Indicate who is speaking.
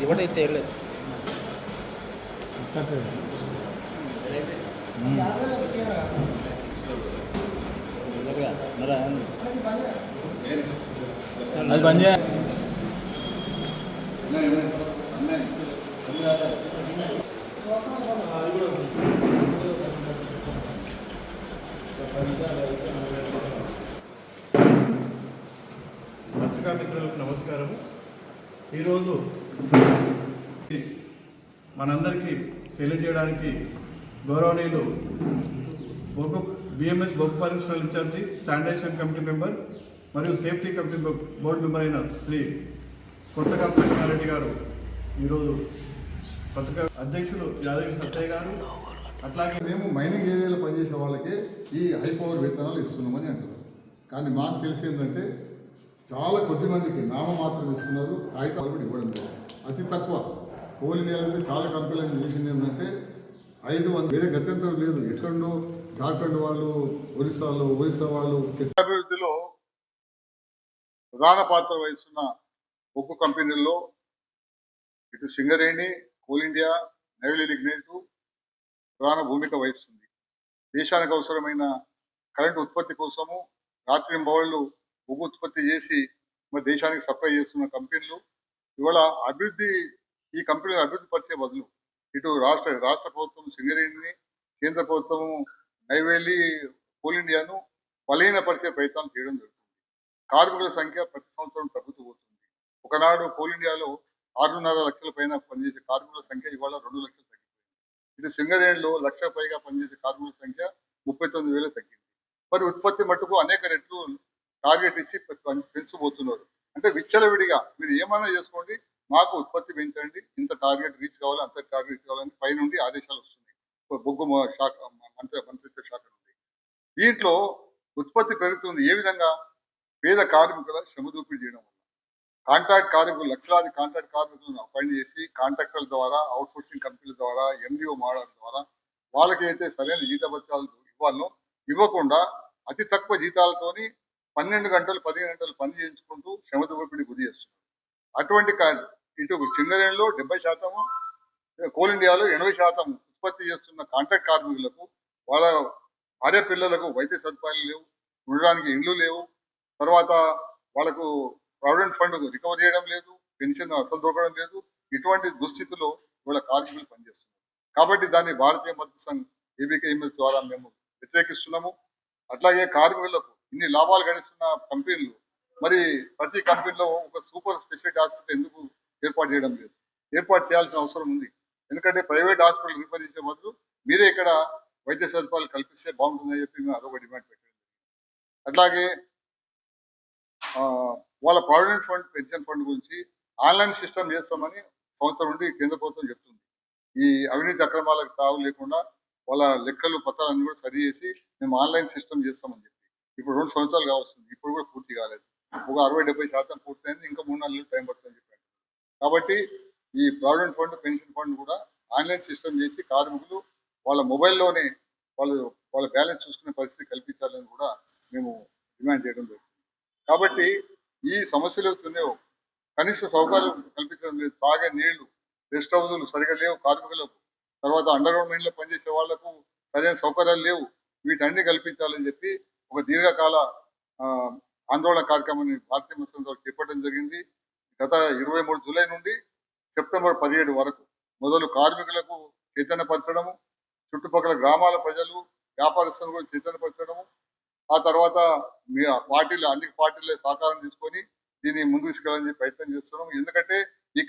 Speaker 1: ಇವಡೈತೆ ಇದೆ ಅಷ್ಟಕ್ಕೆ
Speaker 2: ದೇವೇ ಯಾರು ಬಂಜೆ ನಮಸ್ಕಾರವು ಈరోజు మనందరికీ తెలియజేయడానికి గౌరవనీయులు బొగ్గు బిఎంఎస్ బొగ్గు పరీక్షలు ఇన్ఛార్జి స్టాండర్డైజేషన్ కమిటీ మెంబర్ మరియు సేఫ్టీ కమిటీ బోర్డు మెంబర్ అయిన శ్రీ కొత్తగా లక్ష్మారెడ్డి గారు ఈరోజు కొత్తగా అధ్యక్షులు యాదగిరి సత్తయ్య గారు అట్లాగే
Speaker 3: మేము మైనింగ్ ఏరియాలో పనిచేసే వాళ్ళకి ఈ హై పవర్ వేతనాలు ఇస్తున్నామని అంటున్నారు కానీ మాకు తెలిసి ఏంటంటే చాలా కొద్ది మందికి నామమాత్రం ఇస్తున్నారు కాగితాలు కూడా ఇవ్వడం లేదు. అతి తక్కువ. కోల్ ఇండియాలో అయితే చాలా కంపెనీలు చూసింది ఏంటంటే ఐదు వందల వేరే గత్యంతరం లేదు. ఎక్కడో జార్ఖండ్ వాళ్ళు ఒరిస్సాలో ఒరిస్సా వాళ్ళు అభివృద్ధిలో ప్రధాన పాత్ర వహిస్తున్న బొగ్గు కంపెనీల్లో ఇటు Singareni coal India Neyveli lignite ప్రధాన భూమిక వహిస్తుంది. దేశానికి అవసరమైన కరెంటు ఉత్పత్తి కోసము రాత్రి బౌళ్ళు ఉగ్గు ఉత్పత్తి చేసి మన దేశానికి సప్లై చేస్తున్న కంపెనీలు ఇవాళ అభివృద్ధి ఈ కంపెనీలు అభివృద్ధి పరిచే బదులు ఇటు రాష్ట్ర రాష్ట్ర ప్రభుత్వం సింగరేణిని కేంద్ర ప్రభుత్వం నైవేలి కోల్ ఇండియాను బలహీన పరిచే ప్రయత్నాలు చేయడం జరుగుతుంది. కార్మికుల సంఖ్య ప్రతి సంవత్సరం తగ్గుతూ పోతుంది. ఒకనాడు కోల్ ఇండియాలో ఆరున్నర లక్షల పైన పనిచేసే కార్మికుల సంఖ్య ఇవాళ రెండు లక్షలు తగ్గిపోయింది. ఇటు సింగరేణిలో లక్ష పైగా పనిచేసే కార్మికుల సంఖ్య ముప్పై తొమ్మిది వేలు తగ్గింది. మరి ఉత్పత్తి మట్టుకు అనేక రెట్లు టార్గెట్ ఇచ్చి పె- పెంచబోతున్నారు. అంటే విచ్చలవిడిగా మీరు ఏమైనా చేసుకోండి మాకు ఉత్పత్తి పెంచండి. ఇంత టార్గెట్ రీచ్ కావాలి అంత టార్గెట్ రీచ్ కావాలని పైనుండి ఆదేశాలు వస్తున్నాయి. బొగ్గు శాఖ మంత్రి మంత్రిత్వ శాఖ నుండి. దీంట్లో ఉత్పత్తి పెరుగుతుంది ఏ విధంగా? పేద కార్మికుల శ్రమ దోపిడీ చేయడం వల్ల. కాంట్రాక్ట్ కార్మికులు లక్షలాది కాంట్రాక్ట్ కార్మికులను అపాయింట్ చేసి కాంట్రాక్టర్ల ద్వారా అవుట్సోర్సింగ్ కంపెనీల ద్వారా ఎండిఓ మోడల్ ద్వారా వాళ్ళకి అయితే సరైన జీతభత్యాలు ఇవ్వాలనో ఇవ్వకుండా అతి తక్కువ జీతాలతోని పన్నెండు గంటలు పదిహేను గంటలు పని చేయించుకుంటూ శ్రమ గురి చేస్తున్నారు. అటువంటి ఇటు చింగరేణిలో డెబ్బై శాతము కోల్ ఇండియాలో ఎనభై శాతం ఉత్పత్తి చేస్తున్న కాంట్రాక్ట్ కార్మికులకు వాళ్ళ భార్య పిల్లలకు వైద్య సదుపాయాలు లేవు ఉండడానికి ఇండ్లు లేవు తర్వాత వాళ్ళకు ప్రావిడెంట్ ఫండ్ రికవర్ చేయడం లేదు పెన్షన్ అసలు దొరకడం లేదు ఇటువంటి దుస్థితిలో వాళ్ళ కార్మికులు పనిచేస్తున్నారు. కాబట్టి దాన్ని భారతీయ మద్దతు సంఘ్ ఏబీకేఎంఎస్ ద్వారా మేము వ్యతిరేకిస్తున్నాము. అట్లాగే కార్మికులకు ఇన్ని లాభాలు గడిస్తున్న కంపెనీలు మరి ప్రతి కంపెనీలో ఒక సూపర్ స్పెషాలిటీ హాస్పిటల్ ఎందుకు ఏర్పాటు చేయడం లేదు? ఏర్పాటు చేయాల్సిన అవసరం ఉంది. ఎందుకంటే ప్రైవేట్ హాస్పిటల్ రిఫర్ చేసే బదులు మీరే ఇక్కడ వైద్య సదుపాయాలు కల్పిస్తే బాగుంటుందని చెప్పి మేము అదొక డిమాండ్ పెట్టాము అట్లాగే వాళ్ళ ప్రావిడెంట్ ఫండ్ పెన్షన్ ఫండ్ గురించి ఆన్లైన్ సిస్టమ్ చేస్తామని సంవత్సరం నుండి కేంద్ర ప్రభుత్వం చెప్తుంది. ఈ అవినీతి అక్రమాలకు తావు లేకుండా వాళ్ళ లెక్కలు పత్రాలన్నీ కూడా సరి చేసి మేము ఆన్లైన్ సిస్టమ్ చేస్తామని చెప్పి. ఇప్పుడు రెండు సంవత్సరాలు కావస్తుంది. ఇప్పుడు కూడా పూర్తి కాలేదు. ఒక అరవై డెబ్బై శాతం పూర్తయింది ఇంకా మూడు నాలుగు నెలలు టైం పడుతుందని చెప్పారు కాబట్టి ఈ ప్రావిడెంట్ ఫండ్ పెన్షన్ ఫండ్ కూడా ఆన్లైన్ సిస్టమ్ చేసి కార్మికులు వాళ్ళ మొబైల్లోనే వాళ్ళు వాళ్ళ బ్యాలెన్స్ చూసుకునే పరిస్థితి కల్పించాలని కూడా మేము డిమాండ్ చేయడం జరుగుతుంది. కాబట్టి ఈ సమస్యలు అవుతున్నాయో కనీస సౌకర్యాలు కల్పించడం లేదు. తాగే నీళ్ళు రెస్ట్ హౌజులు సరిగా లేవు కార్మికులకు. తర్వాత అండర్ గ్రౌండ్ మైన్లో పనిచేసే వాళ్ళకు సరైన సౌకర్యాలు లేవు. వీటన్ని కల్పించాలని చెప్పి ఒక దీర్ఘకాల ఆందోళన కార్యక్రమాన్ని భారతీయ ముస్లిం ద్వారా చేపట్టడం జరిగింది. గత ఇరవై మూడు జూలై నుండి సెప్టెంబర్ పదిహేడు వరకు మొదలు కార్మికులకు చైతన్యపరచడము చుట్టుపక్కల గ్రామాల ప్రజలు వ్యాపారస్తులను కూడా చైతన్యపరచడము ఆ తర్వాత మీ పార్టీలు అన్ని పార్టీల సహకారం తీసుకొని దీన్ని ముందుకు తీసుకెళ్ళాలని ప్రయత్నం చేస్తున్నాం ఎందుకంటే ఈ